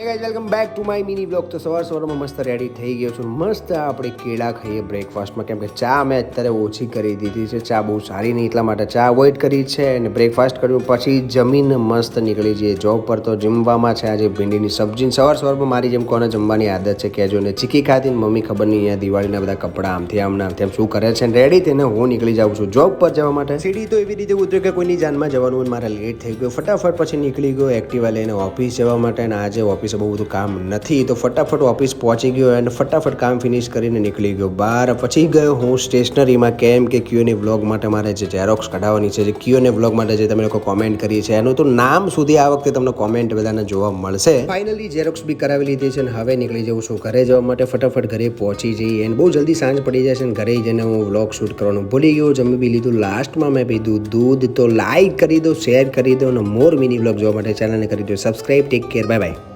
Hey guys welcome back to my mini blog તો સવાર સવારમાં મસ્ત રેડી થઈ ગયો છું. મસ્ત આપણે કેળા ખાઈએ બ્રેકફાસ્ટમાં કેમ કે ચા મેં અત્યારે ઓછી કરી દીધી છે. ચા બહુ સારી નહીં, એટલા માટે ચા અવોઇડ કરી છે અને બ્રેકફાસ્ટ કર્યું. પછી જમીન મસ્ત નીકળી જઈએ જોબ પર તો જમવામાં છે. આજે ભીંડીની સબ્જી. સવાર સવારમાં મારી જેમ કોને જમવાની આદત છે? કહેજો. ને ચીકી ખાતી મમ્મી ખબર નહીં, અહીંયા દિવાળીના બધા કપડાં આમથી આમ ને આમથી આમ શું કરે છે? રેડી તેને હું નીકળી જાઉં છું જોબ પર જવા માટે. સીડી તો એવી રીતે ઉતર્યો કે કોઈની જાનમાં જવાનું મારે લેટ થઈ ગયો. ફટાફટ પછી નીકળી ગયો એક્ટિવા લઈને ઓફિસ જવા માટે. અને આજે ઓફિસે બહુ બધું કામ નથી. તો ફટાફટ ઓફિસ પહોંચી ગયો અને ફટાફટ કામ ફિનિશ કરીને નીકળી ગયો. બહાર પછી ગયો હું સ્ટેશનરીમાં કેમ કે ક્યુએને વ્લોગ માટે મારે જે ઝેરોક્સ કઢાવવાની છે, જે ક્યુએને વ્લોગ માટે જે તમે લોકો કોમેન્ટ કરી છે એનું તો નામ સુધી આ વખતે તમને કોમેન્ટ બધાને જોવા મળશે. ફાઇનલી ઝેરોક્સ બી કરાવી લીધી છે અને હવે નીકળી જવું છું ઘરે. જવા માટે ફટાફટ ઘરે પહોંચી જઈએ અને બહુ જલ્દી સાંજ પડી જાય છે અને ઘરે જઈને હું વ્લોગ શૂટ કરવાનું ભૂલી ગયો. જમી બી લીધું. લાસ્ટમાં મેં પીધું દૂધ તો લાઈક કરી દો શેર કરી દો અને મોર મિની વ્લોગ જોવા માટે ચેનલને કરી દો. Subscribe take care bye bye